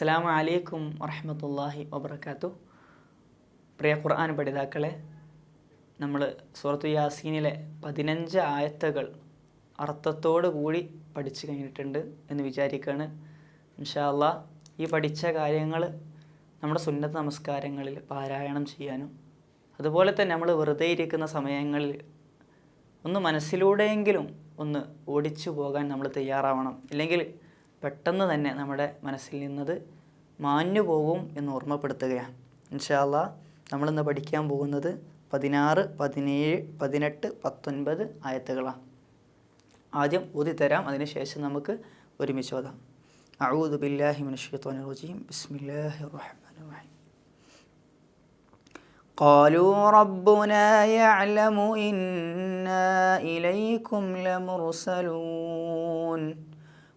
അസ്സാം വലൈക്കും വറഹമത്തല്ലാഹി വബർക്കാത്തു പ്രിയ ഖുർആൻ പഠിതാക്കളെ നമ്മൾ സൂറത്തു യാസീനിലെ പതിനഞ്ച് ആയത്തകൾ അർത്ഥത്തോടു കൂടി പഠിച്ചു കഴിഞ്ഞിട്ടുണ്ട് എന്ന് വിചാരിക്കുകയാണ് ഇൻഷാല്ല ഈ പഠിച്ച കാര്യങ്ങൾ നമ്മുടെ സുന്നത്ത് നമസ്കാരങ്ങളിൽ പാരായണം ചെയ്യാനും അതുപോലെ തന്നെ നമ്മൾ വെറുതെ ഇരിക്കുന്ന സമയങ്ങളിൽ ഒന്ന് മനസ്സിലൂടെയെങ്കിലും ഒന്ന് ഓടിച്ചു പോകാൻ നമ്മൾ തയ്യാറാവണം. ഇല്ലെങ്കിൽ പെട്ടെന്ന് തന്നെ നമ്മുടെ മനസ്സിൽ നിന്നത് മാഞ്ഞു പോകും എന്ന് ഓർമ്മപ്പെടുത്തുകയാണ് ഇൻഷാല്ല നമ്മളിന്ന് പഠിക്കാൻ പോകുന്നത് പതിനാറ് പതിനേഴ് പതിനെട്ട് പത്തൊൻപത് ആയത്തുകളാണ് ആദ്യം ഊതിത്തരാം അതിനുശേഷം നമുക്ക് ഒരുമിച്ച് ഓതാം അഊദു ബില്ലാഹി മിനശ് ശൈത്വാനിർ റജീം ബിസ്മില്ലാഹിർ റഹ്മാനിർ റഹീം قالوا ربنا يعلم إنا إليكم لمرسلون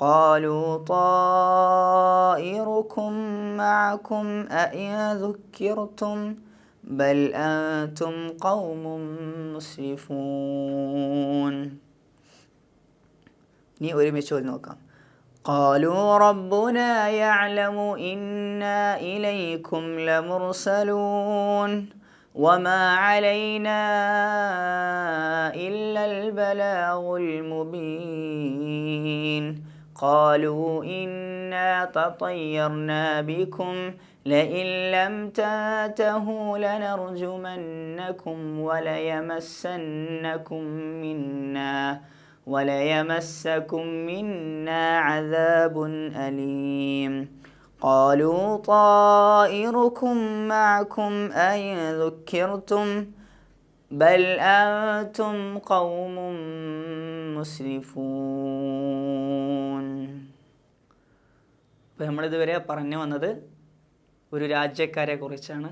قالوا طائركم معكم أئن ذكرتم بل أنتم قوم مسرفون. قالوا ربنا يعلم إنا إليكم لمرسلون. وما علينا إلا البلاغ المبين. قالوا إنا تطيرنا بكم لئن لم تنتهوا لنرجمنكم وليمسنكم منا وليمسكم منا عذاب أليم. قالوا طائركم معكم أين ذكرتم؟ بل أنتم قوم مسرفون ഇപ്പോൾ നമ്മളിതുവരെ പറഞ്ഞു വന്നത് ഒരു രാജ്യക്കാരെ കുറിച്ചാണ്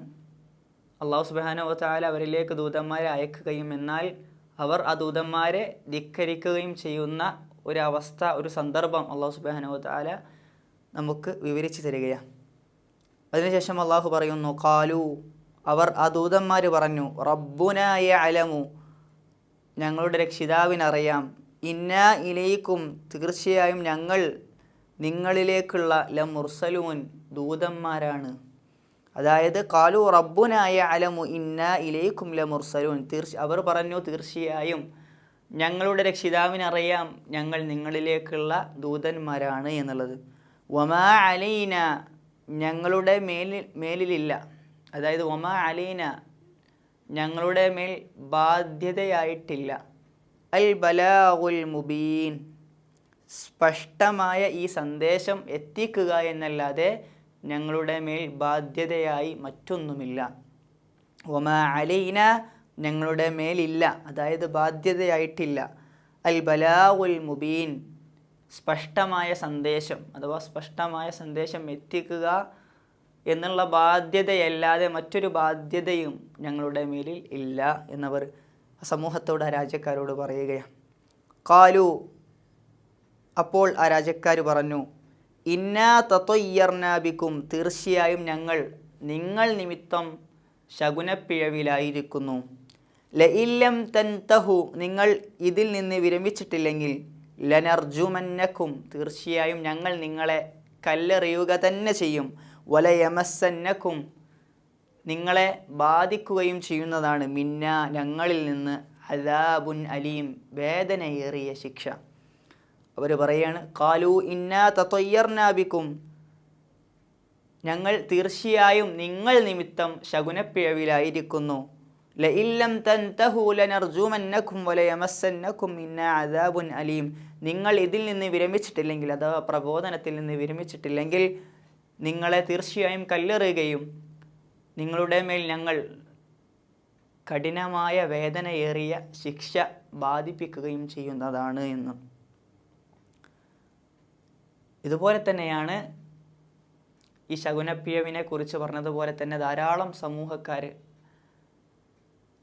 അള്ളാഹു സുബാനോ താല അവരിലേക്ക് ദൂതന്മാരെ അയക്കുകയും എന്നാൽ അവർ ആ ദൂതന്മാരെ ധിക്കരിക്കുകയും ചെയ്യുന്ന ഒരവസ്ഥ ഒരു സന്ദർഭം അള്ളാഹു സുബാനോ താല നമുക്ക് വിവരിച്ചു തരികയാണ് അതിനുശേഷം അള്ളാഹു പറയുന്നു കാലു അവർ ആ ദൂതന്മാർ പറഞ്ഞു റബ്ബുനായ അലമു ഞങ്ങളുടെ രക്ഷിതാവിനറിയാം. ഇന്ന ഇലയിക്കും തീർച്ചയായും ഞങ്ങൾ നിങ്ങളിലേക്കുള്ള ലമുർസലൂൻ മുർസലൂൻ ദൂതന്മാരാണ്. അതായത് കാലു റബ്ബുനായ അലമു ഇന്ന ഇലയിക്കും ലമുർസലൂൻ. മുർസലൂൻ തീർച്ച അവർ പറഞ്ഞു തീർച്ചയായും ഞങ്ങളുടെ രക്ഷിതാവിനറിയാം ഞങ്ങൾ നിങ്ങളിലേക്കുള്ള ദൂതന്മാരാണ് എന്നുള്ളത്. വമാ അലീന ഞങ്ങളുടെ മേലിൽ മേലിലില്ല. അതായത് ഒമാ അലീന ഞങ്ങളുടെ മേൽ ബാധ്യതയായിട്ടില്ല. അൽ ബലാഹുൽ മുബീൻ സ്പഷ്ടമായ ഈ സന്ദേശം എത്തിക്കുക എന്നല്ലാതെ ഞങ്ങളുടെ മേൽ ബാധ്യതയായി മറ്റൊന്നുമില്ല. ഒമാ അലീന ഞങ്ങളുടെ മേലില്ല അതായത് ബാധ്യതയായിട്ടില്ല. അൽ ബലാഹുൽ മുബീൻ സ്പഷ്ടമായ സന്ദേശം അഥവാ സ്പഷ്ടമായ സന്ദേശം എത്തിക്കുക എന്നുള്ള ബാധ്യതയല്ലാതെ മറ്റൊരു ബാധ്യതയും ഞങ്ങളുടെ മേലിൽ ഇല്ല എന്നവർ സമൂഹത്തോട് ആ രാജ്യക്കാരോട് പറയുകയാണ്. കാലു അപ്പോൾ ആ രാജ്യക്കാർ പറഞ്ഞു ഇന്നാ തത്വയ്യർനാബിക്കും തീർച്ചയായും ഞങ്ങൾ നിങ്ങൾ നിമിത്തം ശകുനപ്പിഴവിലായിരിക്കുന്നു. ലഇല്ലം തൻതഹു നിങ്ങൾ ഇതിൽ നിന്ന് വിരമിച്ചിട്ടില്ലെങ്കിൽ ലനർജുമന്നക്കും തീർച്ചയായും ഞങ്ങൾ നിങ്ങളെ കല്ലെറിയുക തന്നെ ചെയ്യും. വലയമസന്നക്കും. നിങ്ങളെ ബാധിക്കുകയും ചെയ്യുന്നതാണ് മിന്ന ഞങ്ങളിൽ നിന്ന് അദാബുൻ അലീം വേദനയേറിയ ശിക്ഷ. അവർ പറയാണ് കാലു ഇന്നാ തത്വയ്യർനാബിക്കും ഞങ്ങൾ തീർച്ചയായും നിങ്ങൾ നിമിത്തം ശകുനപ്പിഴവിലായിരിക്കുന്നു. ലഇല്ലം വല വലയമസന്നക്കും ഇന്ന അദാബുൻ അലീം. നിങ്ങൾ ഇതിൽ നിന്ന് വിരമിച്ചിട്ടില്ലെങ്കിൽ അഥവാ പ്രബോധനത്തിൽ നിന്ന് വിരമിച്ചിട്ടില്ലെങ്കിൽ നിങ്ങളെ തീർച്ചയായും കല്ലെറിയുകയും നിങ്ങളുടെ മേൽ ഞങ്ങൾ കഠിനമായ വേദനയേറിയ ശിക്ഷ ബാധിപ്പിക്കുകയും ചെയ്യുന്നതാണ് എന്ന്. ഇതുപോലെ തന്നെയാണ് ഈ ശകുനപ്പിഴവിനെ കുറിച്ച് പറഞ്ഞതുപോലെ തന്നെ ധാരാളം സമൂഹക്കാർ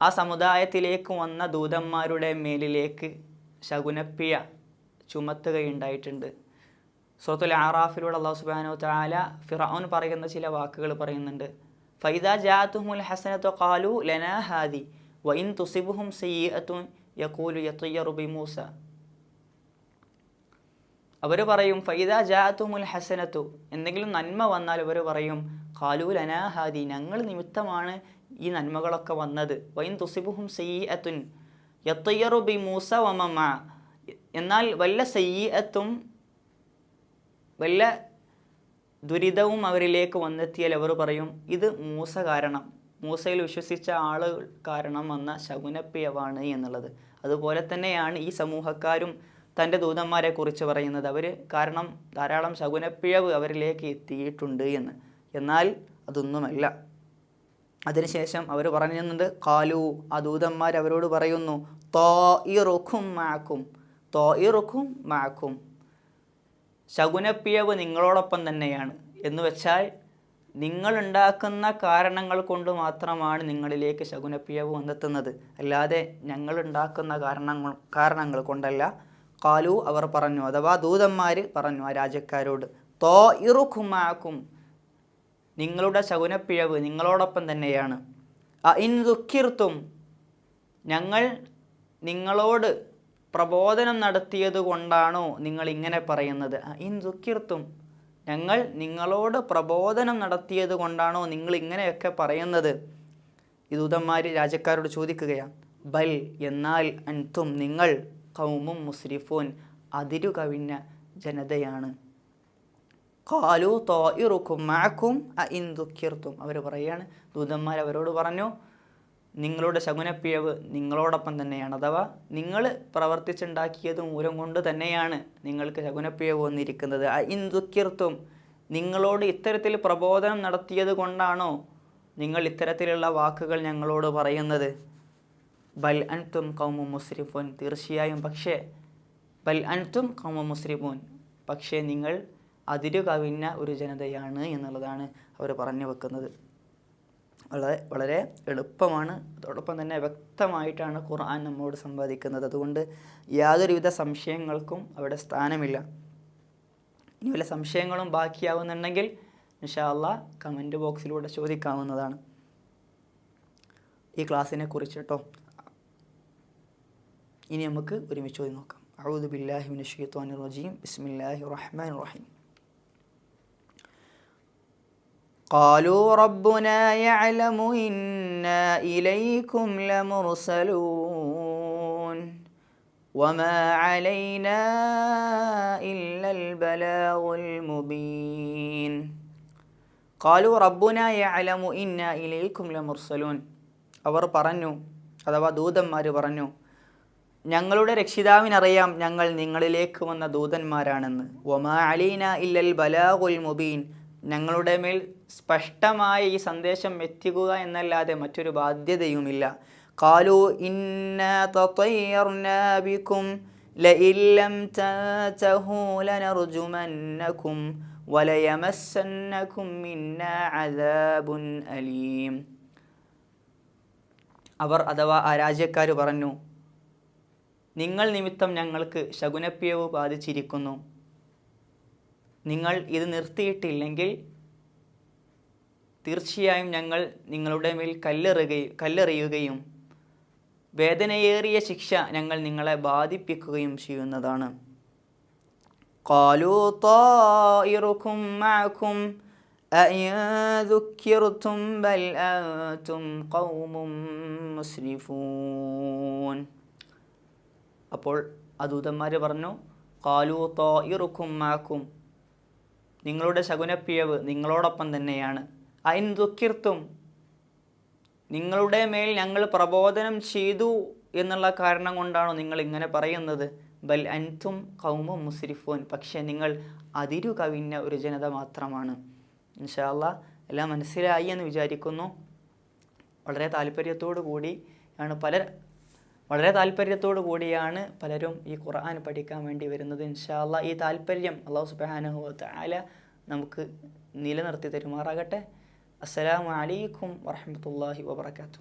ആ സമുദായത്തിലേക്ക് വന്ന ദൂതന്മാരുടെ മേലിലേക്ക് ശകുനപ്പിയ ചുമത്തുകയുണ്ടായിട്ടുണ്ട്. സുഹൃത്തുൽ ആറാഫിലൂടെ അള്ളാഹു സുബാനു താല ഫിറൌൻ പറയുന്ന ചില വാക്കുകൾ പറയുന്നുണ്ട്. ഫൈദ ജാത്തുഹുൽ ഹസനത്തു കാലു ലനാ ഹാദി വൈൻ തുസിബുഹും സയ്യത്തുൻ യക്കൂലു യത്തയ്യറുബി മൂസ. അവർ പറയും ഫൈദ ജാത്തുമുൽ ഹസനത്തു എന്തെങ്കിലും നന്മ വന്നാൽ അവർ പറയും കാലു ലനാ ഹാദി ഞങ്ങൾ നിമിത്തമാണ് ഈ നന്മകളൊക്കെ വന്നത്. വൈൻ തുസിബുഹും സയ്യത്തുൻ യത്തയ്യറുബി മൂസ വമമ. എന്നാൽ വല്ല സയ്യത്തും വല്ല ദുരിതവും അവരിലേക്ക് വന്നെത്തിയാൽ അവർ പറയും ഇത് മൂസ കാരണം. മൂസയിൽ വിശ്വസിച്ച ആൾ കാരണം വന്ന ശകുനപ്പിയവാണ് എന്നുള്ളത്. അതുപോലെ തന്നെയാണ് ഈ സമൂഹക്കാരും തന്റെ ദൂതന്മാരെ കുറിച്ച് പറയുന്നത്. അവർ കാരണം ധാരാളം ശകുനപ്പിഴവ് അവരിലേക്ക് എത്തിയിട്ടുണ്ട് എന്ന്. എന്നാൽ അതൊന്നുമല്ല. അതിനുശേഷം അവർ പറഞ്ഞിരുന്നത് കാലു ആ ദൂതന്മാർ അവരോട് പറയുന്നു തോ ഇറുഖും മാക്കും തോ ഇറുഖും മാക്കും ശകുനപ്പിഴവ് നിങ്ങളോടൊപ്പം തന്നെയാണ്. എന്ന് വെച്ചാൽ നിങ്ങളുണ്ടാക്കുന്ന കാരണങ്ങൾ കൊണ്ട് മാത്രമാണ് നിങ്ങളിലേക്ക് ശകുനപ്പിഴവ് വന്നെത്തുന്നത്. അല്ലാതെ ഞങ്ങളുണ്ടാക്കുന്ന കാരണങ്ങൾ കാരണങ്ങൾ കൊണ്ടല്ല. കാലു അവർ പറഞ്ഞു അഥവാ ദൂതന്മാർ പറഞ്ഞു ആ രാജ്യക്കാരോട് തോ ഇറുഖുമാക്കും നിങ്ങളുടെ ശകുനപ്പിഴവ് നിങ്ങളോടൊപ്പം തന്നെയാണ്. ഇൻ ദുഃഖിർത്തും ഞങ്ങൾ നിങ്ങളോട് പ്രബോധനം നടത്തിയത് കൊണ്ടാണോ നിങ്ങൾ ഇങ്ങനെ പറയുന്നത്? ഇൻ ദുഃഖിർത്തും ഞങ്ങൾ നിങ്ങളോട് പ്രബോധനം നടത്തിയത് കൊണ്ടാണോ നിങ്ങൾ ഇങ്ങനെയൊക്കെ പറയുന്നത്? ഈ ദൂതന്മാർ രാജ്യക്കാരോട് ചോദിക്കുകയാണ്. ബൽ എന്നാൽ അൻതും നിങ്ങൾ കൗമും മുസ്രിഫോൻ അതിരു കവിഞ്ഞ ജനതയാണ് കാലു തോയിറുക്കും മാക്കും ഇൻ ദുഃഖിർത്തും അവർ പറയാണ് ദൂതന്മാർ അവരോട് പറഞ്ഞു നിങ്ങളുടെ ശകുനപ്പിഴവ് നിങ്ങളോടൊപ്പം തന്നെയാണ്. അഥവാ നിങ്ങൾ പ്രവർത്തിച്ചുണ്ടാക്കിയത് മൂലം കൊണ്ട് തന്നെയാണ് നിങ്ങൾക്ക് ശകുനപ്പിഴവ് വന്നിരിക്കുന്നത്. ഇന്ദുക്കിർത്തും നിങ്ങളോട് ഇത്തരത്തിൽ പ്രബോധനം നടത്തിയത് കൊണ്ടാണോ നിങ്ങൾ ഇത്തരത്തിലുള്ള വാക്കുകൾ ഞങ്ങളോട് പറയുന്നത്? ബൽ അൻതും കൗമു മുസ്രിഫുൻ. തീർച്ചയായും പക്ഷേ ബൽ അൻതും കൗമു മുസ്രിഫുൻ. പക്ഷേ നിങ്ങൾ അതിരു കവിഞ്ഞ ഒരു ജനതയാണ് എന്നുള്ളതാണ് അവർ പറഞ്ഞു വെക്കുന്നത്. വളരെ വളരെ എളുപ്പമാണ്. അതോടൊപ്പം തന്നെ വ്യക്തമായിട്ടാണ് ഖുർആൻ നമ്മോട് സംവാദിക്കുന്നത്. അതുകൊണ്ട് യാതൊരുവിധ സംശയങ്ങൾക്കും അവിടെ സ്ഥാനമില്ല. ഇനി വല്ല സംശയങ്ങളും ബാക്കിയാവുന്നുണ്ടെങ്കിൽ ഇൻഷാല്ല കമന്റ് ബോക്സിലൂടെ ചോദിക്കാവുന്നതാണ്. ഈ ക്ലാസ്സിനെ കുറിച്ച് കേട്ടോ ഇനി നമുക്ക് ഒരുമിച്ച് ചോദ്യം നോക്കാം. അഊദു ബില്ലാഹി മിനശ് റജീം. ബിസ്മില്ലാഹിർ റഹ്മാനിർ റഹീം. قالوا ربنا يعلم إنا إليكم لمرسلون وما علينا إلا البلاغ المبين قالوا ربنا يعلم إنا إليكم لمرسلون അവർ പറഞ്ഞു അഥവാ ദൂതന്മാർ പറഞ്ഞു ഞങ്ങളുടെ രക്ഷിതാവിനറിയാം ഞങ്ങൾ നിങ്ങളിലേക്ക് വന്ന ദൂതന്മാരാണെന്ന് ഒമാ അലീന ഇല്ലൽ ബലാഗുൽ മുബീൻ ഞങ്ങളുടെ മേൽ സ്പഷ്ടമായ ഈ സന്ദേശം എത്തിക്കുക എന്നല്ലാതെ മറ്റൊരു ബാധ്യതയുമില്ല. കാലു ഇന്നബിക്കും ഇന്ന അദാബുൻ അലീം. അവർ അഥവാ അരാജ്യക്കാർ പറഞ്ഞു നിങ്ങൾ നിമിത്തം ഞങ്ങൾക്ക് ശകുനപ്യവ് ബാധിച്ചിരിക്കുന്നു. നിങ്ങൾ ഇത് നിർത്തിയിട്ടില്ലെങ്കിൽ തീർച്ചയായും ഞങ്ങൾ നിങ്ങളുടെ മേൽ കല്ലെറുകയും കല്ലെറിയുകയും വേദനയേറിയ ശിക്ഷ ഞങ്ങൾ നിങ്ങളെ ബാധിപ്പിക്കുകയും ചെയ്യുന്നതാണ് قالوا طائركم معكم أئن ذكرتم بل أنتم قوم مسرفون അപ്പോൾ അദൂതന്മാർ പറഞ്ഞു കാലു തോയിറുക്കും മാക്കും നിങ്ങളുടെ ശകുനപ്പിഴവ് നിങ്ങളോടൊപ്പം തന്നെയാണ്. അയിൻ ദുഃഖിർത്തും. നിങ്ങളുടെ മേൽ ഞങ്ങൾ പ്രബോധനം ചെയ്തു എന്നുള്ള കാരണം കൊണ്ടാണോ നിങ്ങൾ ഇങ്ങനെ പറയുന്നത്? ബൽ അൻതും കൗമും മുസ്രിഫോൻ. പക്ഷേ നിങ്ങൾ അതിരു കവിഞ്ഞ ഒരു ജനത മാത്രമാണ്. ഇൻഷാല്ല എല്ലാം മനസ്സിലായി എന്ന് വിചാരിക്കുന്നു. വളരെ താല്പര്യത്തോടു കൂടി ആണ് പല വളരെ താല്പര്യത്തോടു കൂടിയാണ് പലരും ഈ ഖുർആൻ പഠിക്കാൻ വേണ്ടി വരുന്നത്. ഇൻഷാല്ല ഈ താല്പര്യം അള്ളാഹു സുബാനഹു ആല നമുക്ക് നിലനിർത്തി തരുമാറാകട്ടെ. അസ്സലാമു അലൈക്കും വറഹമത്തല്ലാഹി വബർക്കാത്തു